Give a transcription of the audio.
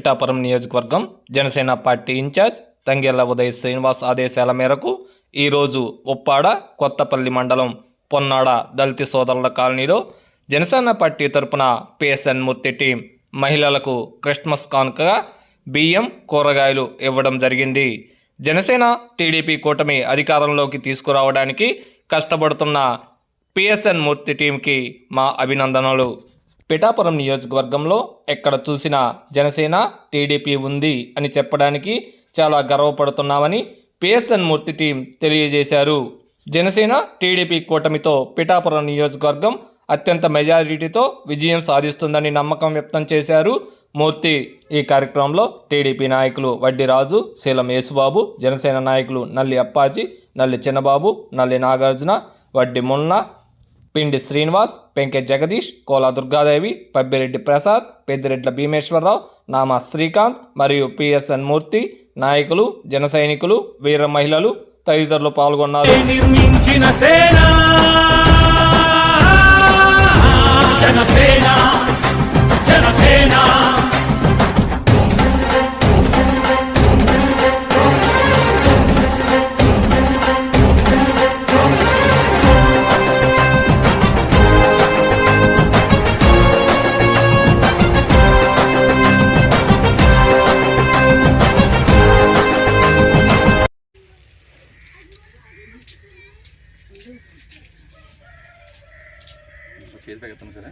పిఠాపురం నియోజకవర్గం Janasena party incharge Tangella Uday Srinivas ఆదేశాల మేరకు ఈరోజు ఉప్పాడ కొత్తపల్లి మండలం పొన్నాడ దళిత సోదరుల కాలనీలో జనసేన పార్టీ తరపున P S N Murthy team మహిళలకు క్రిస్మస్ కానుకగా బియ్యం కూరగాయలు ఇవ్వడం జరిగింది. జనసేన టీడీపీ కూటమి అధికారంలోకి తీసుకురావడానికి కష్టపడుతున్న పిఎస్ఎన్ మూర్తి టీంకి మా అభినందనలు. పిఠాపురం నియోజకవర్గంలో ఎక్కడ చూసినా జనసేన టీడీపీ ఉంది అని చెప్పడానికి చాలా గర్వపడుతున్నామని పిఎస్ఎన్ మూర్తి టీం తెలియజేశారు. జనసేన టీడీపీ కూటమితో పిఠాపురం నియోజకవర్గం అత్యంత మెజారిటీతో విజయం సాధిస్తుందని నమ్మకం వ్యక్తం చేశారు మూర్తి. ఈ కార్యక్రమంలో టీడీపీ నాయకులు వడ్డీరాజు శీలం యేసుబాబు జనసేన నాయకులు నల్లి అప్పాజీ నల్లి చిన్నబాబు నల్లి నాగార్జున వడ్డీ మున్నా పిండి శ్రీనివాస్ పెంకె జగదీష్ కోలా దుర్గాదేవి పబ్బిరెడ్డి ప్రసాద్ పెద్దిరెడ్ల భీమేశ్వరరావు నామా శ్రీకాంత్ మరియు పిఎస్ఎన్ మూర్తి నాయకులు జన సైనికులు వీర మహిళలు తదితరులు పాల్గొన్నారు. నిర్మించిన సేనా! Space ಬೇಕಾಗತ್ತನ sir